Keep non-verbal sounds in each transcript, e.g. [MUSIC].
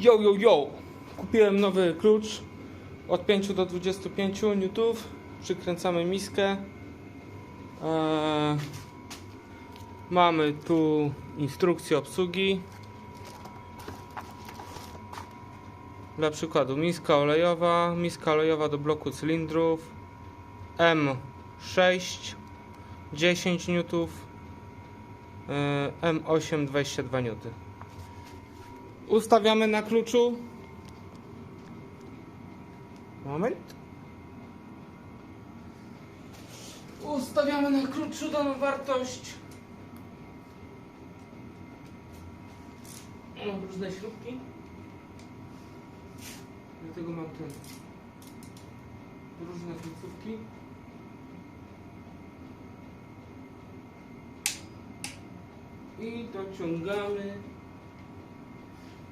Yo, yo, yo! Kupiłem nowy klucz od 5 do 25 newtów. Przykręcamy miskę. Eee, mamy tu instrukcję obsługi. Dla przykładu miska olejowa, miska olejowa do bloku cylindrów M6 10 newtów eee, M8 22 newty. Ustawiamy na kluczu. Moment. Ustawiamy na kluczu daną wartość. Mam różne śrubki. Dlatego mam ten. Różne końcówki. I dociągamy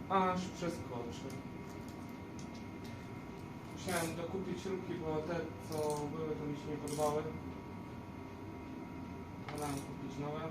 aż przeskoczy. Musiałem dokupić śrubki, bo te co były to mi się nie podobały. Wolałem kupić nowe.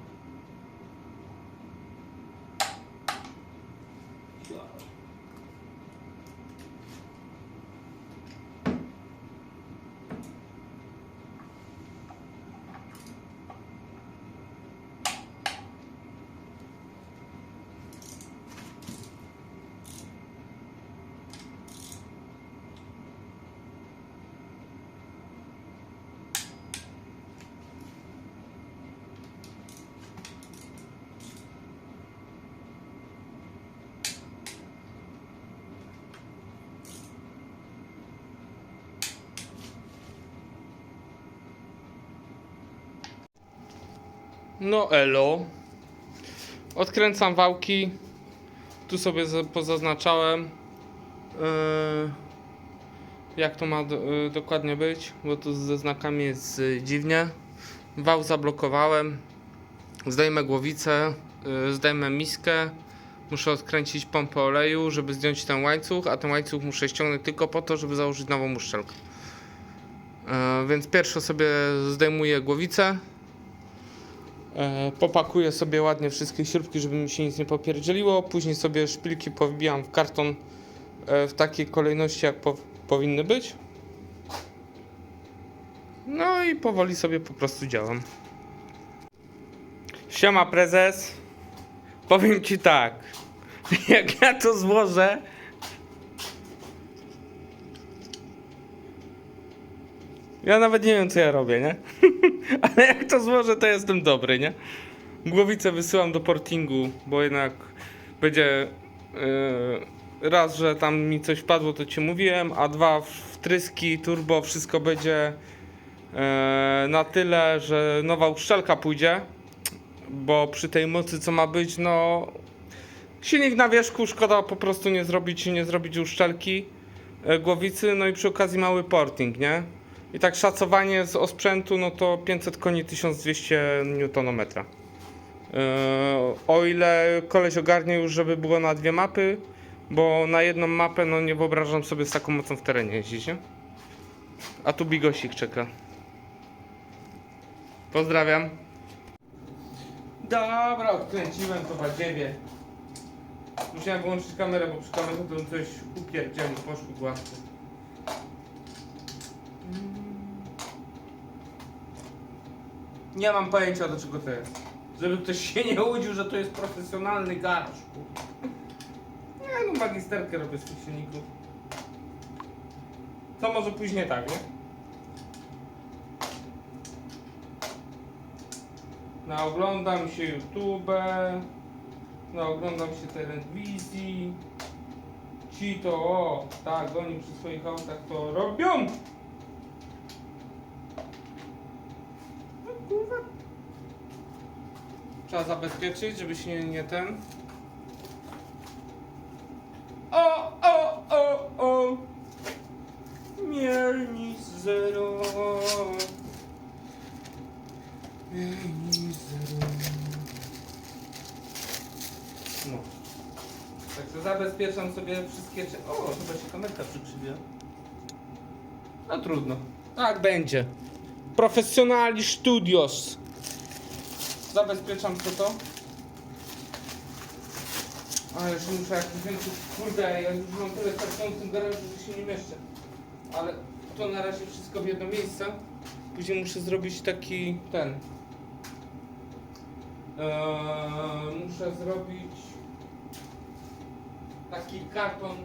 No elo. Odkręcam wałki. Tu sobie za- pozaznaczałem. Yy, jak to ma yy, dokładnie być, bo tu ze znakami jest yy, dziwnie. Wał zablokowałem. Zdejmę głowicę, zdejmę miskę. Muszę odkręcić pompę oleju, żeby zdjąć ten łańcuch, a ten łańcuch muszę ściągnąć tylko po to, żeby założyć nową uszczelkę. Więc pierwsze sobie zdejmuję głowicę. E, Popakuję sobie ładnie wszystkie śrubki, żeby mi się nic nie popierdzieliło. Później sobie szpilki powbijam w karton e, w takiej kolejności, jak po, powinny być. No i powoli sobie po prostu działam. Siema prezes. Powiem ci tak. [LAUGHS] Jak ja to złożę, Ja nawet nie wiem, co ja robię, nie? [LAUGHS] Ale jak to złożę, to jestem dobry, nie? Głowicę wysyłam do portingu, bo jednak będzie yy, raz, że tam mi coś wpadło, to ci mówiłem, a dwa, wtryski, turbo, wszystko będzie yy, na tyle, że nowa uszczelka pójdzie, bo przy tej mocy, co ma być, no silnik na wierzchu, szkoda po prostu nie zrobić, nie zrobić uszczelki yy, głowicy, no i przy okazji mały porting, nie? I tak szacowanie z osprzętu, no to 500 koni 1200 Nm. Yy, o ile koleś ogarnie już, żeby było na dwie mapy, bo na jedną mapę, no nie wyobrażam sobie z taką mocą w terenie jeździć, nie? A tu bigosik czeka. Pozdrawiam. Dobra, odkręciłem to badziewie. Musiałem wyłączyć kamerę, bo przy kamerze to coś upierdzielił, poszło gładko. Nie mam pojęcia do czego to jest. Żeby ktoś się nie łudził, że to jest profesjonalny garaż. Nie no, magisterkę robię z tych silników. To może później tak, nie? Naoglądam się YouTube, naoglądam się telewizji. Ci to, o, tak, oni przy swoich autach to robią. No kurwa. Trzeba zabezpieczyć, żeby się nie, ten. O, o, o, o! Miernik zero. Miernik zero. No. Także zabezpieczam sobie wszystkie. O, chyba się kamerka przykrzywia. No trudno. Tak będzie. Profesjonali Studios. Zabezpieczam to to. A jeszcze muszę jakiś więcej. Kurde, ja już mam tyle kartonów w tym garażu, że się nie mieszczę. Ale to na razie wszystko w jedno miejsce. Później muszę zrobić taki ten. Eee, muszę zrobić taki karton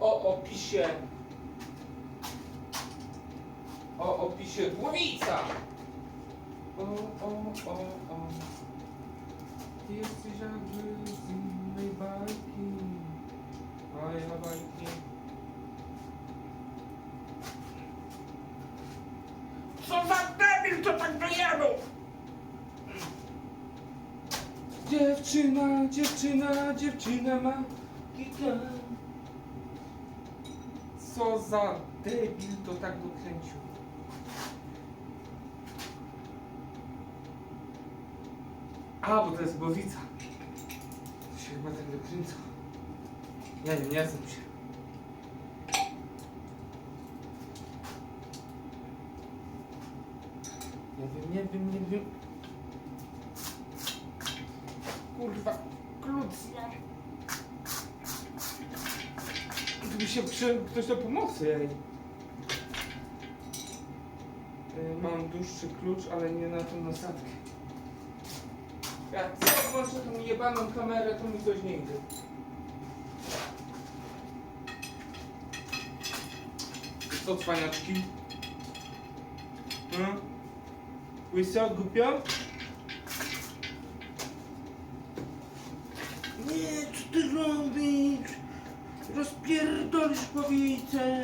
o opisie o opisie głowica. O, o, o, o. Ty jesteś jakby z innej bajki. A ja bajki. Co za debil to tak dojadł? Dziewczyna, dziewczyna, dziewczyna ma gitarę. Co za debil to tak dokręcił. A, bo to jest głowica. To się chyba tak dokręca. Nie wiem, nie znam się. Nie wiem, nie wiem, nie wiem. Kurwa, klucz. Gdyby się przy... ktoś do pomocy, ej. Y, Mam dłuższy klucz, ale nie na tą nasadkę. Jak co włączę tą jebaną kamerę, to mi coś nie idzie. Co cwaniaczki? Hmm? Łyso, głupio? Nie, co ty robisz? Rozpierdolisz powiedzę.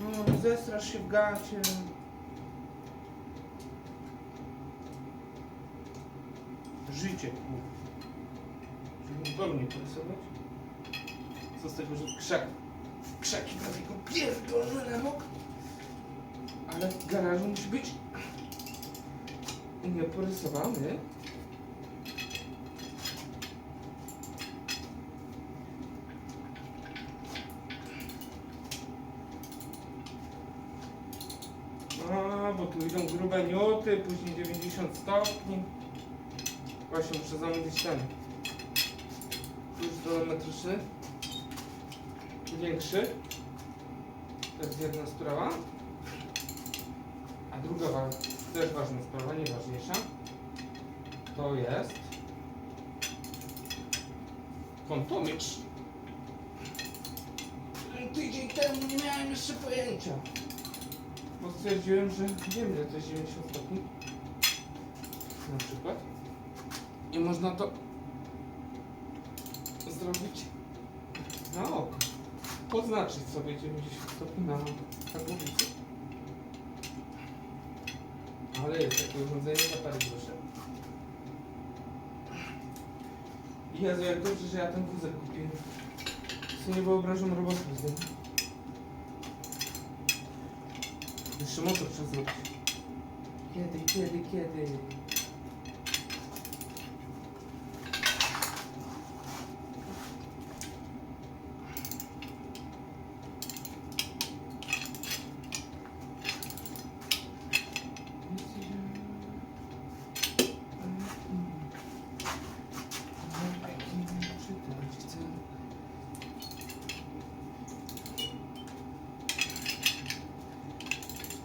No, zestrasz się w gacie. Życie. Żeby go nie porysować? Co z tego, że w krzak... W krzaki prawie go pierdolę na? Ale w garażu musi być... Nieporysowany. A, bo tu idą grube nioty, później 90 stopni. Właśnie muszę zamówić ten. Klucz dolometryczny. Większy. To jest jedna sprawa. A druga też ważna sprawa, nieważniejsza. To jest kontomicz. Tydzień temu nie miałem jeszcze pojęcia. Bo stwierdziłem, że wiem, że to jest 90 stopni. Na przykład. I można to zrobić na oko. Poznaczyć sobie 90 stopni na, na głowicy. Ale jest takie urządzenie za parę groszy. Jezu, jak dobrze, że ja ten wózek kupiłem. Sobie nie wyobrażam roboty z nim. Jeszcze motor trzeba zrobić. Kiedy, kiedy, kiedy?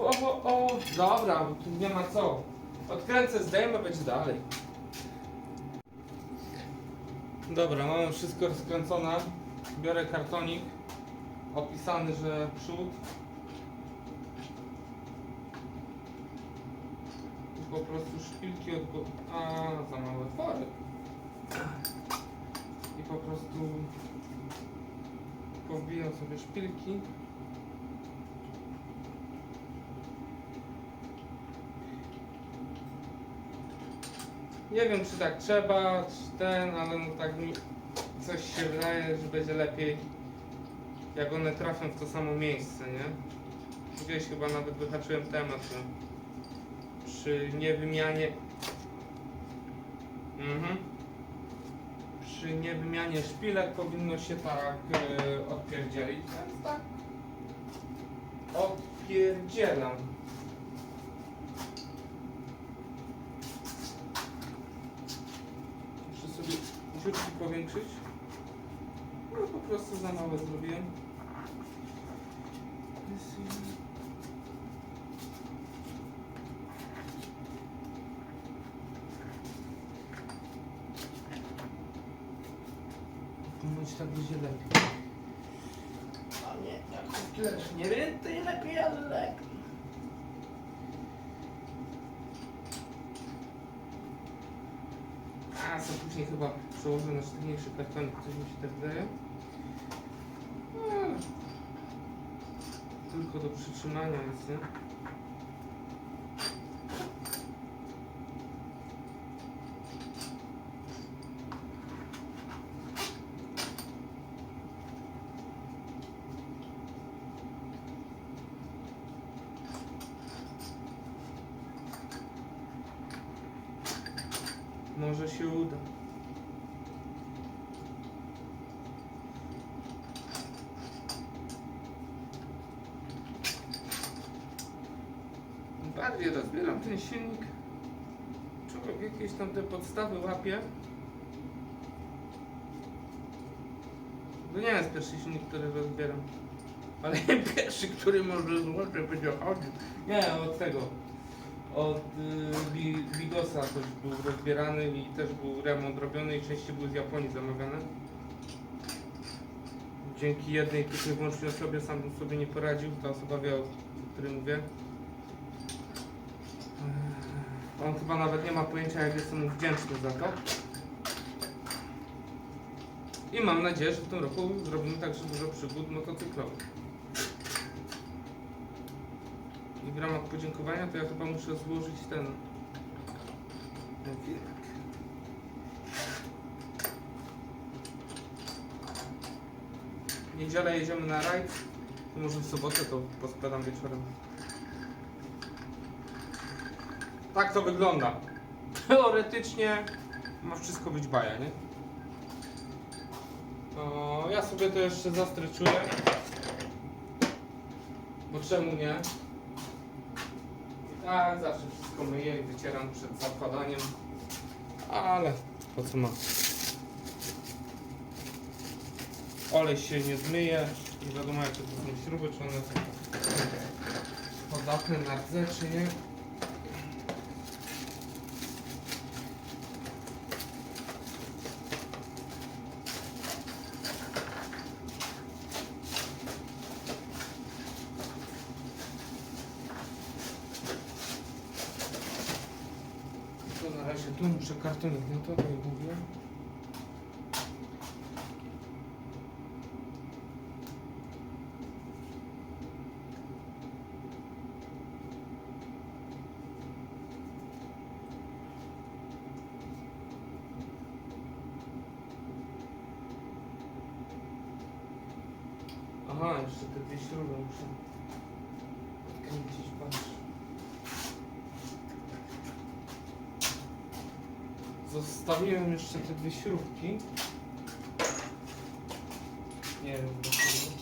O, o, o, dobra, tu nie ma co. Odkręcę, zdejmę, będzie dalej. Dobra, mamy wszystko rozkręcone. Biorę kartonik. Opisany, że przód. Po prostu szpilki od... A, za małe fory. I po prostu powbijam sobie szpilki. Nie wiem czy tak trzeba, czy ten, ale no tak mi coś się wydaje, że będzie lepiej jak one trafią w to samo miejsce, nie? Gdzieś chyba nawet wyhaczyłem temat, że przy niewymianie mhm. przy niewymianie szpilek powinno się tak e, odpierdzielić, więc tak odpierdzielam. Muszę sobie ciutki powiększyć. No po prostu za małe zrobiłem. Ponoć tak będzie lepiej. A nie, jak tyle nie wiem, to nie lepiej, ale lepiej. A, co później chyba przełożę na sztywniejszy kartonik, coś mi się tak wydaje. No, Tylko do przytrzymania jest, nie? Może się uda. Bardziej rozbieram ten silnik. Człowiek jakieś tam te podstawy łapie. To nie jest pierwszy silnik, który rozbieram. Ale [LAUGHS] pierwszy, który może złożyć będzie chodził. Nie, od tego. Od y, Bi- Bigosa też był rozbierany i też był remont robiony i części były z Japonii zamawiane. Dzięki jednej tylko i wyłącznie osobie sam sobie nie poradził, ta osoba wie o której mówię. On chyba nawet nie ma pojęcia jak jestem mu wdzięczny za to. I mam nadzieję, że w tym roku zrobimy także dużo przygód motocyklowych. I w ramach podziękowania to ja chyba muszę złożyć ten, filmik. Niedzielę jedziemy na rajd. Może w sobotę to poskładam wieczorem. Tak to wygląda. Teoretycznie ma wszystko być baja, nie? O, ja sobie to jeszcze zastryczuję. Bo czemu nie? Tak, zawsze wszystko myję i wycieram przed zakładaniem. Ale po co ma? Olej się nie zmyje. Nie wiadomo jakie to są śruby, czy one są podatne na rdze, czy nie. To na razie tu muszę kartonik na to, to i mówię. Aha, jeszcze te dwie śruby muszę odkręcić, patrz. Zostawiłem jeszcze te dwie śrubki. Nie wiem dlaczego.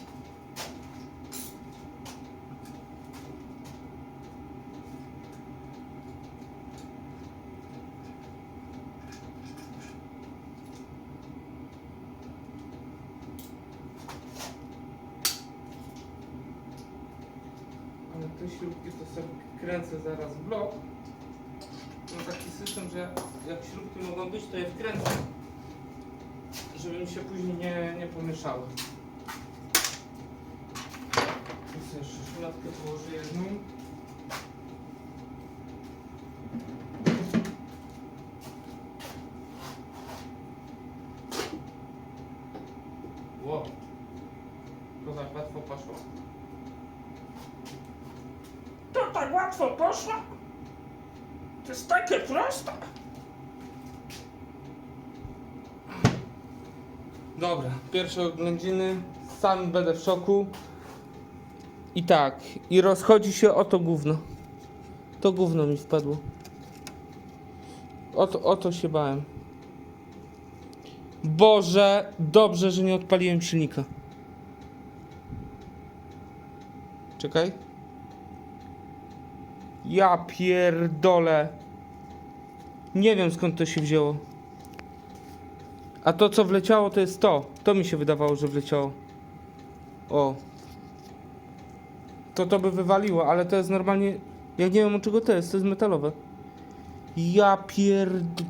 Ale te śrubki to sobie kręcę zaraz w blok. Mam taki system, że jak śrubki mogą być, to je wkręcę, żeby mi się później nie, nie pomieszały. Tu jeszcze szmatkę położę jedną. Wow. To tak łatwo poszło. Tak łatwo poszło? To jest takie proste. Dobra, pierwsze oględziny, sam będę w szoku. I tak, i rozchodzi się o to gówno. To gówno mi wpadło. O to, o to się bałem. Boże, dobrze, że nie odpaliłem silnika. Czekaj. Ja pierdolę. Nie wiem skąd to się wzięło. A to co wleciało to jest to. To mi się wydawało, że wleciało. O. To to by wywaliło, ale to jest normalnie... Ja nie wiem od czego to jest, to jest metalowe. Ja pierd...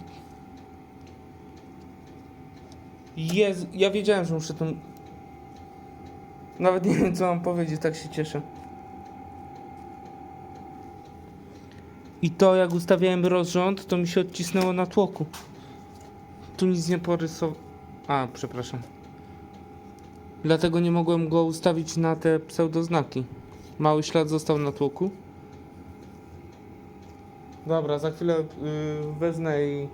Jezu, ja wiedziałem, że muszę tym... Nawet nie wiem co mam powiedzieć, tak się cieszę. I to jak ustawiałem rozrząd, to mi się odcisnęło na tłoku. Tu nic nie porysował. A, przepraszam. Dlatego nie mogłem go ustawić na te pseudoznaki. Mały ślad został na tłoku. Dobra, za chwilę yy, wezmę i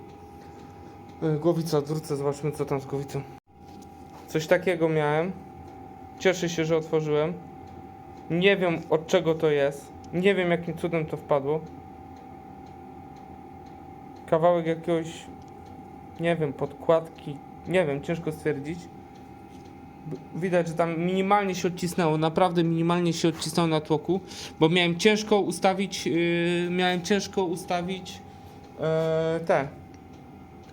yy, głowicę odwrócę, zobaczmy co tam z głowicą. Coś takiego miałem. Cieszę się, że otworzyłem. Nie wiem od czego to jest. Nie wiem jakim cudem to wpadło. Kawałek jakiegoś, nie wiem, podkładki. Nie wiem, ciężko stwierdzić. Widać, że tam minimalnie się odcisnęło, naprawdę minimalnie się odcisnęło na tłoku, bo miałem ciężko ustawić, yy, miałem ciężko ustawić yy, te,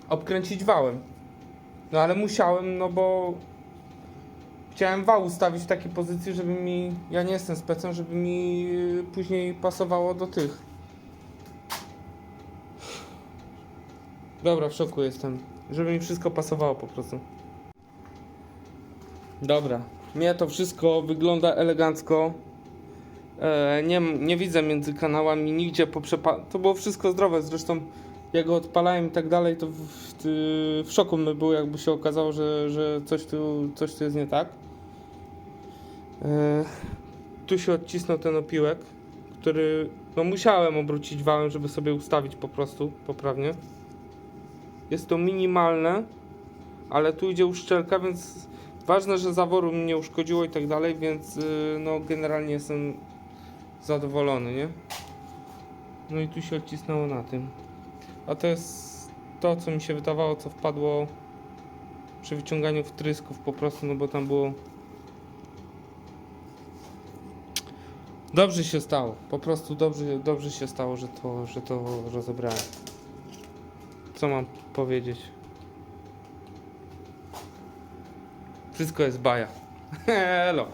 obkręcić wałem. No ale musiałem, no bo chciałem wał ustawić w takiej pozycji, żeby mi, ja nie jestem specem, żeby mi yy, później pasowało do tych. Dobra, w szoku jestem, żeby mi wszystko pasowało po prostu. Dobra, mnie to wszystko wygląda elegancko. E, nie, nie widzę między kanałami nigdzie poprzepa... To było wszystko zdrowe, zresztą jak go odpalałem i tak dalej, to w, w, w szoku my był, jakby się okazało, że, że coś, tu, coś tu jest nie tak. E, tu się odcisnął ten opiłek, który no musiałem obrócić wałem, żeby sobie ustawić po prostu poprawnie. Jest to minimalne, ale tu idzie uszczelka, więc ważne, że zaworu mi nie uszkodziło i tak dalej, więc yy, no generalnie jestem zadowolony, nie? No i tu się odcisnęło na tym. A to jest to, co mi się wydawało, co wpadło przy wyciąganiu wtrysków po prostu, no bo tam było... Dobrze się stało, po prostu dobrze, dobrze się stało, że to, że to rozebrałem. Co mam powiedzieć? Wszystko jest baja. [LAUGHS] Hello.